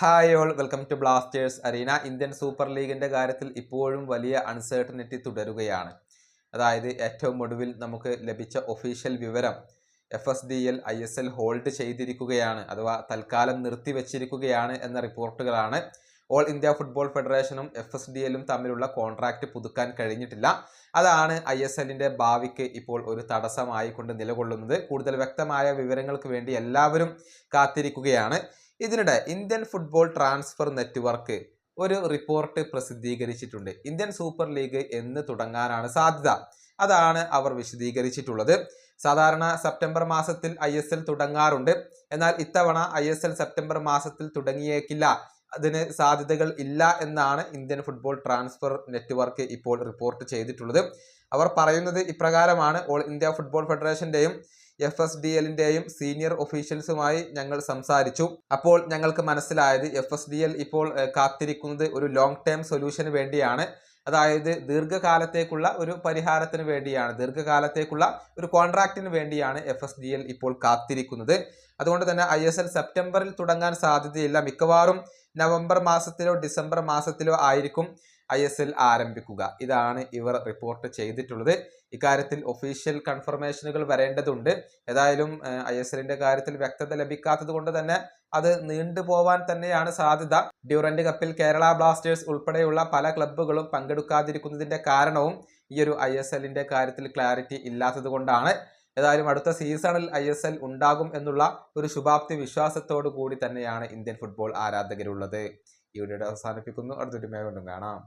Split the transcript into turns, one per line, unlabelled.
Hi all welcome to blasters arena Indian super ലീഗിന്റെ കാര്യത്തിൽ ഇപ്പോഴും വലിയ അൺസേർട്ടനിറ്റി തുടരുകയാണ്. അതായത് ഏറ്റവും ഒടുവിൽ നമുക്ക് ലഭിച്ച ഒഫീഷ്യൽ വിവരം F S D L I S L hold ചെയ്തിരിക്കുകയാണ് അഥവാ തൽക്കാലം നിർത്തിവെച്ചിരിക്കുകയാണ് എന്ന റിപ്പോർട്ടുകളാണ്. ഓൾ ഇന്ത്യ ഫുട്ബോൾ ഫെഡറേഷനും എഫ് എസ് ഡി എല്ലും തമ്മിലുള്ള കോൺട്രാക്റ്റ് പുതുക്കാൻ കഴിഞ്ഞിട്ടില്ല. അതാണ് ഐ എസ് എല്ലിന്റെ ഭാവിക്ക് ഇപ്പോൾ ഒരു തടസ്സമായി കൊണ്ട് നിലകൊള്ളുന്നത്. കൂടുതൽ വ്യക്തമായ വിവരങ്ങൾക്ക് വേണ്ടി എല്ലാവരും കാത്തിരിക്കുകയാണ്. ഇതിനിടെ ഇന്ത്യൻ ഫുട്ബോൾ ട്രാൻസ്ഫർ നെറ്റ്വർക്ക് ഒരു റിപ്പോർട്ട് പ്രസിദ്ധീകരിച്ചിട്ടുണ്ട്. ഇന്ത്യൻ സൂപ്പർ ലീഗ് എന്ന് തുടങ്ങാനാണ് സാധ്യത. അതാണ് അവർ വിശദീകരിച്ചിട്ടുള്ളത്. സാധാരണ സെപ്റ്റംബർ മാസത്തിൽ ഐ തുടങ്ങാറുണ്ട്. എന്നാൽ ഇത്തവണ ഐ സെപ്റ്റംബർ മാസത്തിൽ തുടങ്ങിയേക്കില്ല. അതിന് സാധ്യതകൾ ഇല്ല എന്നാണ് ഇന്ത്യൻ ഫുട്ബോൾ ട്രാൻസ്ഫർ നെറ്റ്വർക്ക് ഇപ്പോൾ റിപ്പോർട്ട് ചെയ്തിട്ടുള്ളത്. അവർ പറയുന്നത് ഇപ്രകാരമാണ്. ഓൾ ഇന്ത്യ ഫുട്ബോൾ ഫെഡറേഷന്റെയും എഫ് എസ് ഡി എല്ലിന്റെയും സീനിയർ ഒഫീഷ്യൽസുമായി ഞങ്ങൾ സംസാരിച്ചു. അപ്പോൾ ഞങ്ങൾക്ക് മനസ്സിലായത് എഫ് എസ് ഡി എൽ ഇപ്പോൾ കാത്തിരിക്കുന്നത് ഒരു ലോങ് ടേം സൊല്യൂഷന് വേണ്ടിയാണ്. അതായത് ദീർഘകാലത്തേക്കുള്ള ഒരു പരിഹാരത്തിന് വേണ്ടിയാണ്. ദീർഘകാലത്തേക്കുള്ള ഒരു കോൺട്രാക്റ്റിന് വേണ്ടിയാണ് എഫ് എസ് ഡി എൽ ഇപ്പോൾ കാത്തിരിക്കുന്നത്. അതുകൊണ്ട് തന്നെ ഐ എസ് എൽ സെപ്റ്റംബറിൽ തുടങ്ങാൻ സാധ്യതയില്ല. മിക്കവാറും നവംബർ മാസത്തിലോ ഡിസംബർ മാസത്തിലോ ആയിരിക്കും ഐ എസ് എൽ ആരംഭിക്കുക. ഇതാണ് ഇവർ റിപ്പോർട്ട് ചെയ്തിട്ടുള്ളത്. ഇക്കാര്യത്തിൽ ഒഫീഷ്യൽ കൺഫർമേഷനുകൾ വരേണ്ടതുണ്ട്. ഏതായാലും ഐ എസ് എല്ലിന്റെ കാര്യത്തിൽ വ്യക്തത ലഭിക്കാത്തത് കൊണ്ട് തന്നെ അത് നീണ്ടുപോവാൻ തന്നെയാണ് സാധ്യത. ഡ്യൂറന്റ് കപ്പിൽ കേരള ബ്ലാസ്റ്റേഴ്സ് ഉൾപ്പെടെയുള്ള പല ക്ലബ്ബുകളും പങ്കെടുക്കാതിരിക്കുന്നതിന്റെ കാരണവും ഈ ഒരു ഐ കാര്യത്തിൽ ക്ലാരിറ്റി ഇല്ലാത്തത് കൊണ്ടാണ്. ഏതായാലും അടുത്ത സീസണിൽ ഐ എസ് എൽ ഉണ്ടാകും എന്നുള്ള ഒരു ശുഭാപ്തി വിശ്വാസത്തോടു കൂടി തന്നെയാണ് ഇന്ത്യൻ ഫുട്ബോൾ ആരാധകരുള്ളത്. ഈ വീഡിയോ അവസാനിപ്പിക്കുന്നു. അടുത്തൊരു മേ വീണ്ടും കാണാം.